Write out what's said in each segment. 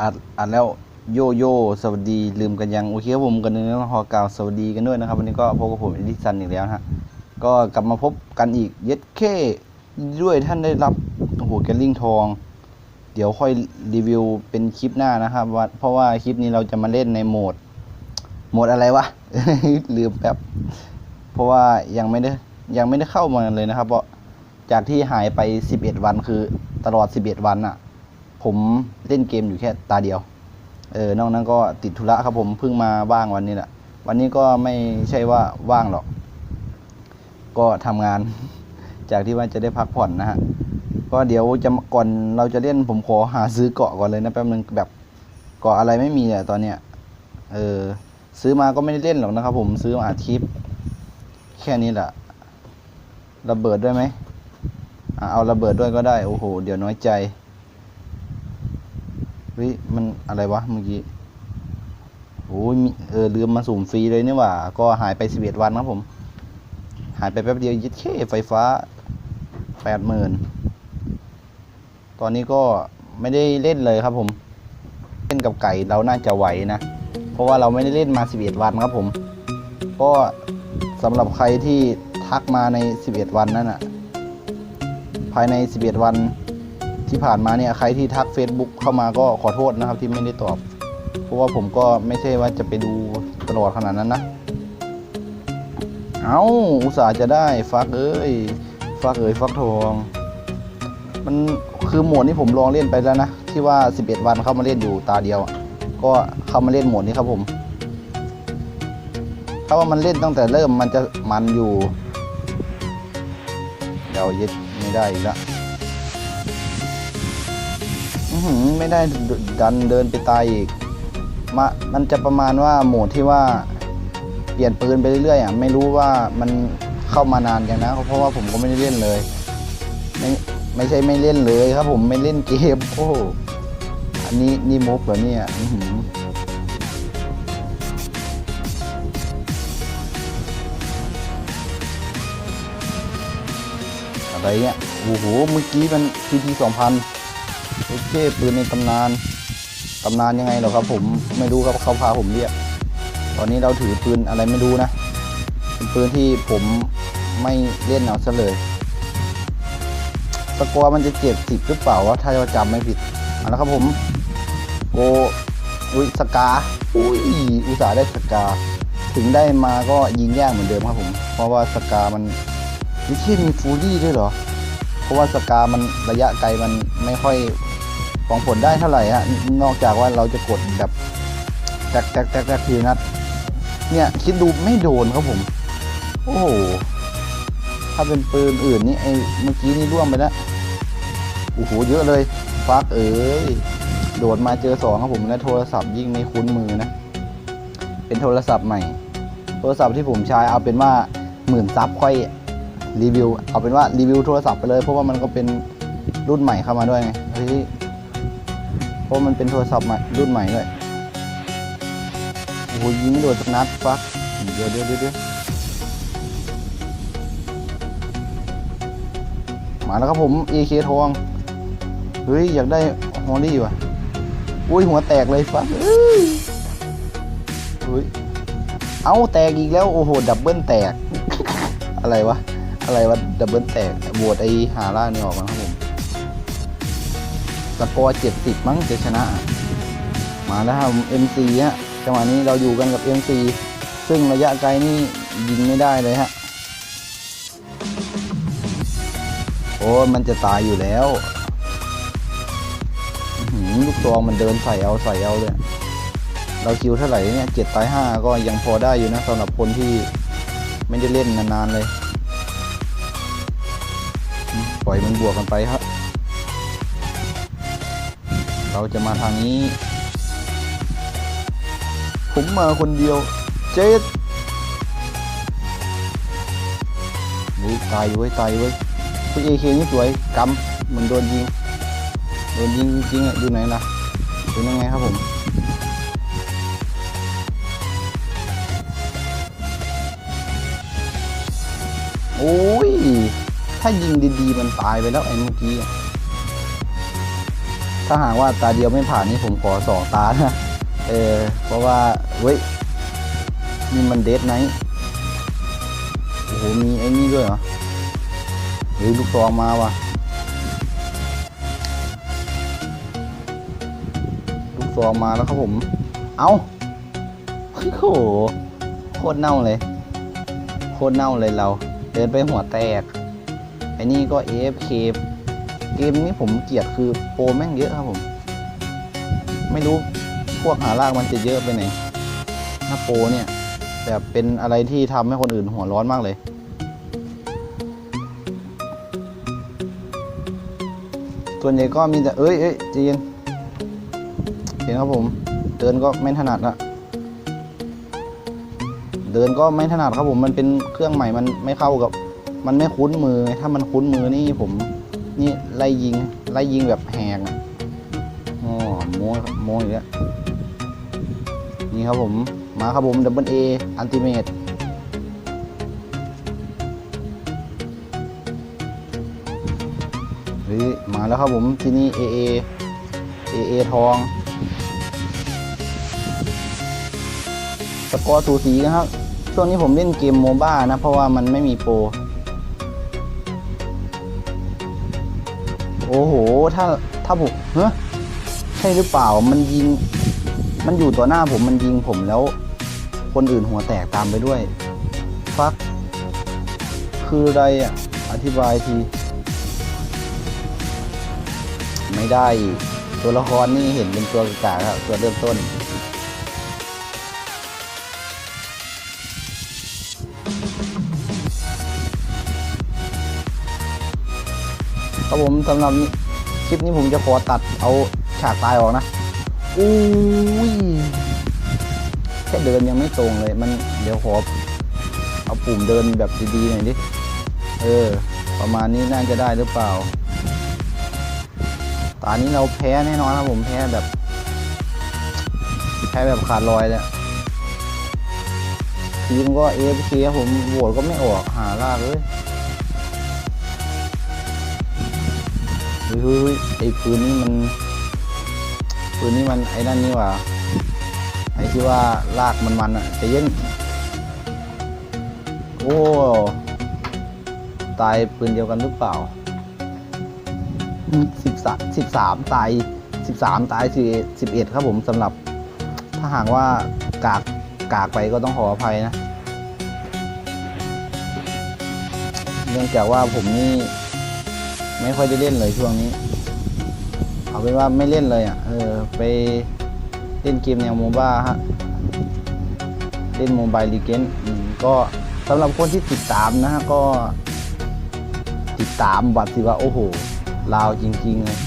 อัดอัดแล้วโยโย่สวัสดีลืมกันยังโอเคครับผมกันนึงแล้วขอกล่าวสวัสดีกันด้วยนะครับวันนี้ก็พบกับผมเอลิสันอีกแล้วฮะก็กลับมาพบกันอีกเย็ดเคด้วยท่านได้รับโอ้โหแกลลิงทอง เดี๋ยวค่อยรีวิวเป็นคลิปหน้านะครับว่าเพราะว่าคลิปนี้เราจะมาเล่นในโหมดโหมดอะไรวะลืมแป๊บเพราะว่ายังไม่ได้ยังไม่ได้เข้ามาเลยนะครับ เพราะจากที่หายไป 11 วันคือตลอด 11 วันอะ ผมเล่นเกมอยู่แค่ตาเดียว เออนอกนั้นก็ติดธุระครับผมเพิ่งมาว่างวันนี้แหละ วันนี้ก็ไม่ใช่ว่าว่างหรอก ก็ทำงาน จากที่ว่าจะได้พักผ่อนนะฮะ ก็เดี๋ยวจะก่อนเราจะเล่นผมขอหาซื้อเกาะก่อนเลยนะแป๊บนึงแบบเกาะอะไรไม่มีอะตอนเนี้ย เออซื้อมาก็ไม่ได้เล่นหรอกนะครับผมซื้อมาอัดคลิปแค่นี้แหละระเบิดด้วยไหมเอาระเบิดด้วยก็ได้ โอ้โห เดี๋ยวน้อยใจ เฮ้ยมันอะไรวะเมื่อกี้โอ้ยเออลืมมาสุ่มฟรีเลยนี่หว่า ก็หายไปสิบเอ็ดวันครับผม หายไปแป๊บเดียวยึดเคไฟฟ้าแปดหมื่นตอนนี้ก็ไม่ได้เล่นเลยครับผม เล่นกับไก่เราน่าจะไหวนะ เพราะว่าเราไม่ได้เล่นมา11วันครับผม ก็สำหรับใครที่ทักมาใน11วันนั่นอะภายใน11วัน ที่ผ่านมาเนี่ยใครที่ทัก Facebook เข้ามาก็ขอโทษนะครับที่ไม่ได้ตอบ เพราะว่าผมก็ไม่ใช่ว่าจะไปดูตลอดขนาดนั้นนะ เอาอุตส่าห์จะได้ฟักเอ้ยฟักเอ้ยฟักทอง มันคือโหมดที่ผมลองเล่นไปแล้วนะ ที่ว่า 11 วันเข้ามาเล่นอยู่ตาเดียว ก็เข้ามาเล่นโหมดนี้ครับผม ถ้าว่ามันเล่นตั้งแต่เริ่มมันจะมันอยู่เดี๋ยวยึดไม่ได้อีกแล้ว ไม่ได้ดันเดินไปตายอีกมามันจะประมาณว่าโหมดที่ว่าเปลี่ยนปืนไปเรื่อยๆอะไม่รู้ว่ามันเข้ามานานยังนะ เพราะว่าผมก็ไม่ได้เล่นเลย ไม่ไม่ใช่ไม่เล่นเลยครับ ผมไม่เล่นเกมโอ้อันนี้นี่มุกเหรอเนี่ยอืออะไรเนี่ยโอ้โหเมื่อกี้มัน PT 2000โอเคปืนในตำนานตำนานยังไงเหรอครับ ผมไม่รู้ครับเขาพาผมเรียกตอนนี้เราถือปืนอะไรไม่รู้นะเป็นปืนที่ผมไม่เล่นเอาซะเลยสกอร์มันจะเจ็ดสิบหรือเปล่าวะถ้าเราจำไม่ผิดเอาละครับผมโกอุ้ยสกาอุ้ยอุตส่าห์ได้สกา ถึงได้มาก็ยิงยากเหมือนเดิมครับผม เพราะว่าสกามันไม่ใช่มีฟูรี่ด้วยเหรอ เพราะว่าสกามันระยะไกลมันไม่ค่อย ฟองผลได้เท่าไหร่ฮะนอกจากว่าเราจะกดแบบแตกแตกแตกแตกทีนัดเนี่ยคิดดูไม่โดนครับผม โอ้โหถ้าเป็นปืนอื่นนี่ไอ้เมื่อกี้นี่ร่วงไปแล้วโอ้โหเยอะเลยฟักเอ้ยโดดมาเจอสองครับผมและโทรศัพท์ยิ่งไม่คุ้นมือนะ เป็นโทรศัพท์ใหม่ โทรศัพท์ที่ผมใช้เอาเป็นว่าหมื่นซับค่อยรีวิว เอาเป็นว่ารีวิวโทรศัพท์ไปเลยเพราะว่ามันก็เป็นรุ่นใหม่เข้ามาด้วยไง เพราะมันเป็นโทรศัพท์ใหม่รุ่นใหม่ด้วยโอ้โหยิงไม่โดนสักนัดฟักเดี๋ยวเดี๋ยวเดี๋ยวมาแล้วครับผม AK ทอง เฮ้ย อยากได้ฮอลลี่ว่ะ อุ้ย หัวแตกเลยฟักเอ้ยเฮ้ย เอาแตกอีกแล้ว โอ้โห ดับเบิลแตก อะไรวะ อะไรวะ ดับเบิลแตกโหวตไอหาล่านี่ออกมาครับ สกอร์เจ็ดสิบมั้งจะชนะ มาแล้วครับ MC ฮะจังหวะนี้เราอยู่กันกับ MC ซึ่งระยะไกลนี่ยิงไม่ได้เลยฮะ โอ้มันจะตายอยู่แล้วลูกซองมันเดินใส่เอาใส่เอาเลยเราคิวเท่าไหร่เนี่ยเจ็ดตายห้าก็ยังพอได้อยู่นะสำหรับคนที่ไม่ได้เล่นนานๆเลย ปล่อยมันบวกกันไปครับ เราจะมาทางนี้ ผมมาคนเดียวเจ็ดนี่ตายอยู่เว้ยตายอยู่เว้ยคุณเอเคนี่สวยกำเหมือนโดนยิงโดนยิงจริงๆอะอยู่ไหนล่ะเป็นยังไงครับผมโอ้ย ถ้ายิงดีๆ มันตายไปแล้วไอ้เมื่อกี้ ถ้าหากว่าตาเดียวไม่ผ่านนี่ผมขอสองตานะเออเพราะว่าเว้ยนี่มันเดทไนท์โอ้โหมีไอ้นี่ด้วยเหรอหรือลูกซองมาว่ะลูกซองมาแล้วครับผม เอาโอ้โหโคตรเน่าเลย โคตรเน่าเลยเรา เดินไปหัวแตกไอ้นี่ก็ AFK เกมนี้ผมเกลียดคือโปรแม่งเยอะครับผม ไม่รู้พวกหาลากมันจะเยอะไปไหนหน้าโปรเนี่ยแบบเป็นอะไรที่ทำให้คนอื่นหัวร้อนมากเลย ส่วนใหญ่ก็มีแต่เอ้ยเอ้ยจเย็นเห็นครับผม เดินก็ไม่ถนัดละเดินก็ไม่ถนัดครับผม มันเป็นเครื่องใหม่มันไม่เข้ากับ มันไม่คุ้นมือ ถ้ามันคุ้นมือนี่ผม นี่ไล่ยิงไล่ยิงแบบแหกอ๋อโม้โม้อีกแล้วนี่ครับผมมาครับผมดับเบิลเออันติเมตเฮ้ยมาแล้วครับผมที่นี่เอเอเอเอทองสกอร์สูสีนะครับ ช่วงนี้ผมเล่นเกมโมบ้านะ เพราะว่ามันไม่มีโปร ถ้าถ้าผมเฮ้ใช่หรือเปล่ามันยิง มันอยู่ต่อหน้าผมมันยิงผมแล้ว คนอื่นหัวแตกตามไปด้วย ฟัก คืออะไรอะ อธิบายที ไม่ได้ ตัวละครนี่เห็นเป็นตัวกากครับตัวเริ่มต้นครับผมสำหรับนี้ คลิปนี้ผมจะขอตัดเอาฉากตายออกนะอุ้ยแค่เดินยังไม่ตรงเลย มันเดี๋ยวขอเอาปุ่มเดินแบบดีๆหน่อยดิ เออ ประมาณนี้น่าจะได้หรือเปล่า ตอนนี้เราแพ้แน่นอนครับผมแพ้แบบ แพ้แบบขาดลอยเลยทีมก็เอฟซีครับผมโหวตก็ไม่ออกหาลากเลย เฮ้ยไอ้ปืนนี่มันปืนนี่มันไอ้นั่นนี่ว่าไอ้ที่ว่าลากมันมันอะแต่ยังโอ้ตายปืนเดียวกันหรือเปล่าสิบสามสิบสามตายสิบสามตายสิสิบเอ็ดครับผมสำหรับ ถ้าหากว่ากากกากไปก็ต้องขออภัยนะ เนื่องจากว่าผมนี่ ไม่ค่อยได้เล่นเลยช่วงนี้ เอาเป็นว่าไม่เล่นเลยอะ เออ ไปเล่นเกมแนวโมบ้าฮะ เล่นโมบายลีเกนก็สำหรับคนที่ติดตามนะฮะ ก็ติดตามบัตรสิว่า โอ้โห ลาวจริงๆเลย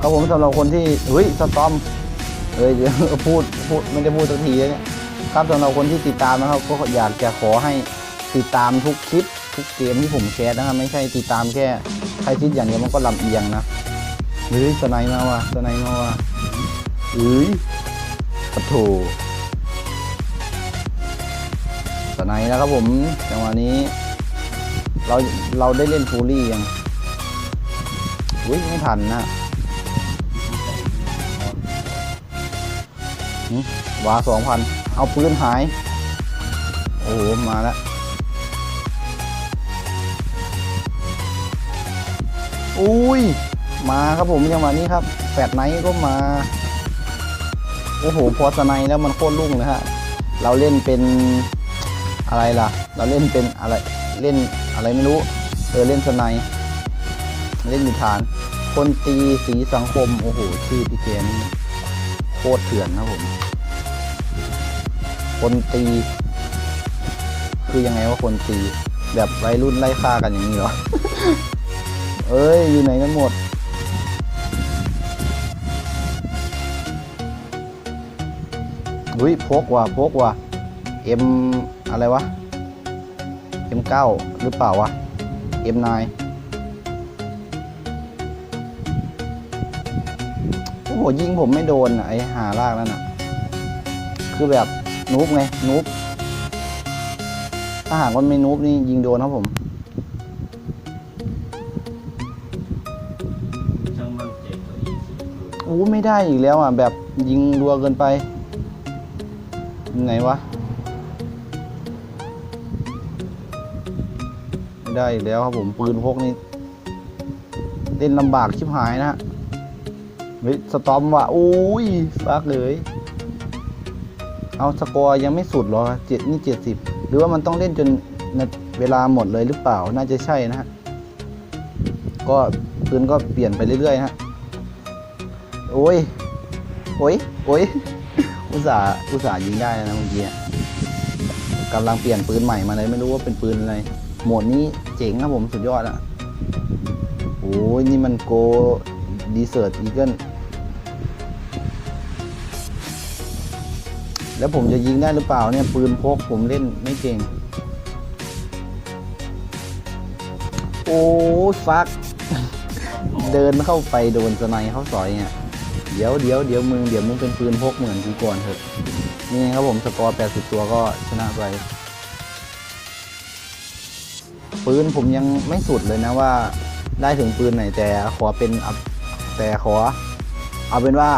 ครับผมสำหรับคนที่เฮ้ยสตอมเอ้ยพูดพูดไม่ได้พูดสักทีแล้วเนี่ยครับสำหรับคนที่ติดตามนะครับ ก็อยากจะขอให้ ติดตามทุกคลิปทุกเกมที่ผมแคสนะครับไม่ใช่ติดตามแค่ใครคิดอย่างเดียวมันก็ลำเอียงนะเฮ้ยสไนด์มาว่ะสไนด์มาว่ะเฮ้ยปะโถสไนด์แล้วครับผมจังหวะนี้ เราเราได้เล่นฟูลี่ยังอุ้ยไม่ทันนะวาสองพันเอาปืนหาย โอ้โห มาแล้ว อุ้ย มาครับผมจังหวะนี้ครับแฟดไนท์ก็มา โอ้โห พอสไนแล้วมันโคตรลุ่งเลยฮะ เราเล่นเป็นอะไรล่ะ เราเล่นเป็นอะไร เล่นอะไรไม่รู้ เออเล่นสไนเล่นอยู่ฐาน คนตีสีสังคม โอ้โห ชื่อพี่เกนี่โคตรเถื่อนนะผม คนตี คือยังไงว่าคนตี แบบวัยรุ่นไล่ฆ่ากันอย่างนี้เหรอ เอ้ย อยู่ไหนกันหมด อุ้ยพกว่ะพกว่ะ M อะไรวะ M9 หรือเปล่าวะ M9 โอ้โห ยิงผมไม่โดนอะไอ้หาลากนั่นน่ะคือแบบนูบไงนูบถ้าหากว่าไม่นูบนี่ยิงโดนครับผม อ้ไม่ได้อีกแล้วอะ แบบยิงรัวเกินไป ยังไงวะ ไม่ได้อีกแล้วครับผมปืนพกนี่เล่นลำบากชิบหายนะฮะเฮ้ยสตอมว่ะโอ้ยฟักเลย เอาสกอร์ยังไม่สุดหรอเจ็ดนี่เจ็ดสิบหรือว่ามันต้องเล่นจนเวลาหมดเลยหรือเปล่าน่าจะใช่นะฮะก็ปืนก็เปลี่ยนไปเรื่อยๆฮะ โอ้ย โอ้ย โอ้ย อุตส่าห์อุตส่าห์ยิงได้นะเมื่อกี้อะกำลังเปลี่ยนปืนใหม่มาเลยไม่รู้ว่าเป็นปืนอะไร โหมดนี้เจ๋งครับผมสุดยอดอะโอ้ยนี่มันโกดีเซอร์ตอีเกิลแล้วผมจะยิงได้หรือเปล่าเนี่ย ปืนพกผมเล่นไม่เก่ง โอ้ยฟัก เดินเข้าไปโดนสไนเข้าซอยเนี่ย เดี๋ยวเดี๋ยวเดี๋ยวมึงเดี๋ยวมึงเป็นปืนพกเหมือนกูก่อนเถอะ นี่ครับผมสกอร์ 80 ตัวก็ชนะไปปืนผมยังไม่สุดเลยนะว่าได้ถึงปืนไหนแต่ขอเป็นอัพแต่ขอ เอาเป็นว่า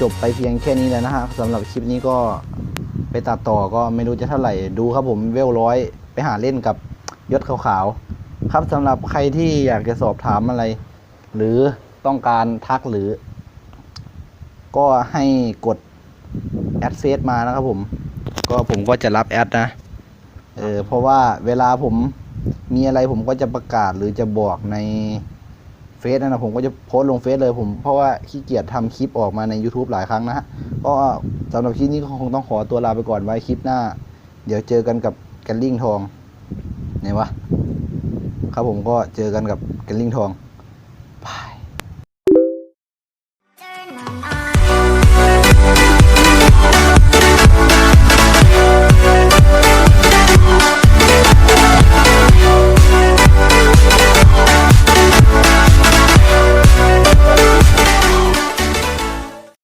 จบไปเพียงแค่นี้แล้วนะฮะสำหรับคลิปนี้ก็ไปตัดต่อก็ไม่รู้จะเท่าไหร่ดูครับผมเวลร้อยไปหาเล่นกับยศขาวๆ ครับสำหรับใครที่อยากจะสอบถามอะไร หรือต้องการทักหรือ ก็ให้กดแอดเฟซมานะครับผม ก็ผมก็จะรับแอดนะ เออเพราะว่าเวลาผมมีอะไรผมก็จะประกาศหรือจะบอกในเฟซนะนะผมก็จะโพสลงเฟซเลยผมเพราะว่าขี้เกียจทำคลิปออกมาใน YouTube หลายครั้งนะฮะก็สำหรับคลิปนี้ก็คงต้องขอตัวลาไปก่อนไว้คลิปหน้า เดี๋ยวเจอกันกับแกลลิงทองไหนวะครับผมก็เจอกันกับแกลลิงทอง